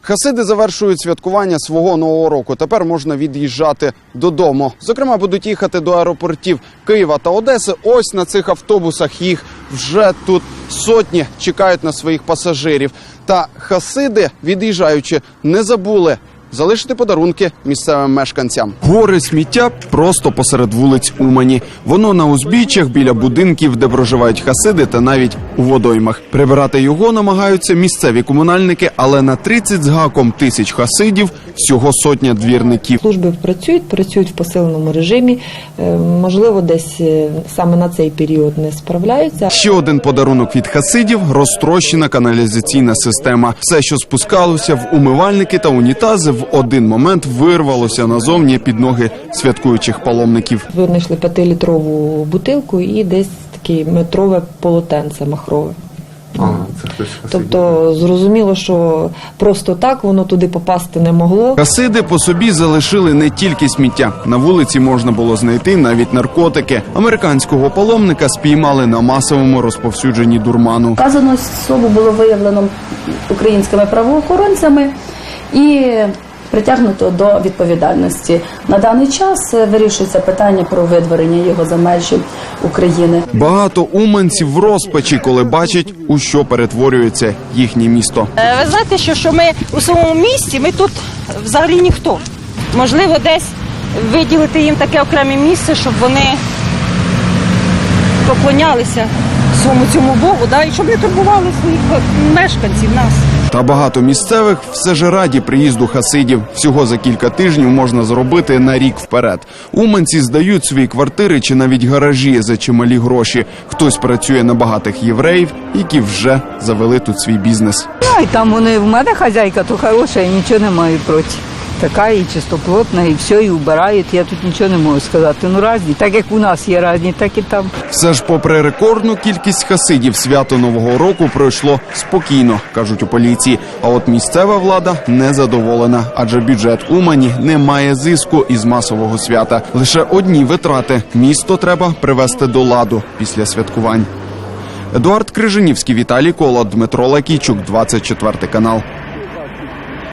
Хасиди завершують святкування свого нового року. Тепер можна від'їжджати додому. Зокрема, будуть їхати до аеропортів Києва та Одеси. Ось на цих автобусах їх вже тут сотні чекають на своїх пасажирів. Та хасиди, від'їжджаючи, не забули. Залишити подарунки місцевим мешканцям. Гори сміття просто посеред вулиць Умані. Воно на узбіччях біля будинків, де проживають хасиди, та навіть у водоймах. Прибирати його намагаються місцеві комунальники, але на 30 з гаком тисяч хасидів всього сотня двірників. Служби працюють, працюють в посиленому режимі. Е, Можливо, десь е, саме на цей період не справляються. Ще один подарунок від хасидів розтрощена каналізаційна система. Все, що спускалося в умивальники та унітази, в один момент вирвалося назовні під ноги святкуючих паломників. Винайшли п'ятилітрову бутилку і десь таке метрове полотенце махрове. Тобто зрозуміло, що просто так воно туди попасти не могло. Хасиди по собі залишили не тільки сміття. На вулиці можна було знайти навіть наркотики. Американського паломника спіймали на масовому розповсюдженні дурману. Вказану особу було виявлено українськими правоохоронцями і притягнуто до відповідальності. На даний час е, вирішується питання про видворення його за межі України. Багато уманців в розпачі, коли бачать, у що перетворюється їхнє місто. Е, Ви знаєте, що, що ми у своєму місті, ми тут взагалі ніхто. Можливо, десь виділити їм таке окреме місце, щоб вони поклонялися своєму цьому Богу, да, і щоб не турбували своїх мешканців нас. Та багато місцевих все ж раді приїзду хасидів. Всього за кілька тижнів можна зробити на рік вперед. Уманці здають свої квартири чи навіть гаражі за чималі гроші. Хтось працює на багатих євреїв, які вже завели тут свій бізнес. Ай, там вони в мене хазяйка, то хороша, я нічого не маю проти. Така і чистоплотна, і все, і вбирають. Я тут нічого не можу сказати. Ну разні, так як у нас є разні, так і там. Все ж, попри рекордну кількість хасидів, свято нового року пройшло спокійно, кажуть у поліції. А от місцева влада не задоволена, адже бюджет Умані не має зиску із масового свята. Лише одні витрати. Місто треба привести до ладу після святкувань. Едуард Крижанівський, Віталій Кола, Дмитро Лакійчук, 24 канал.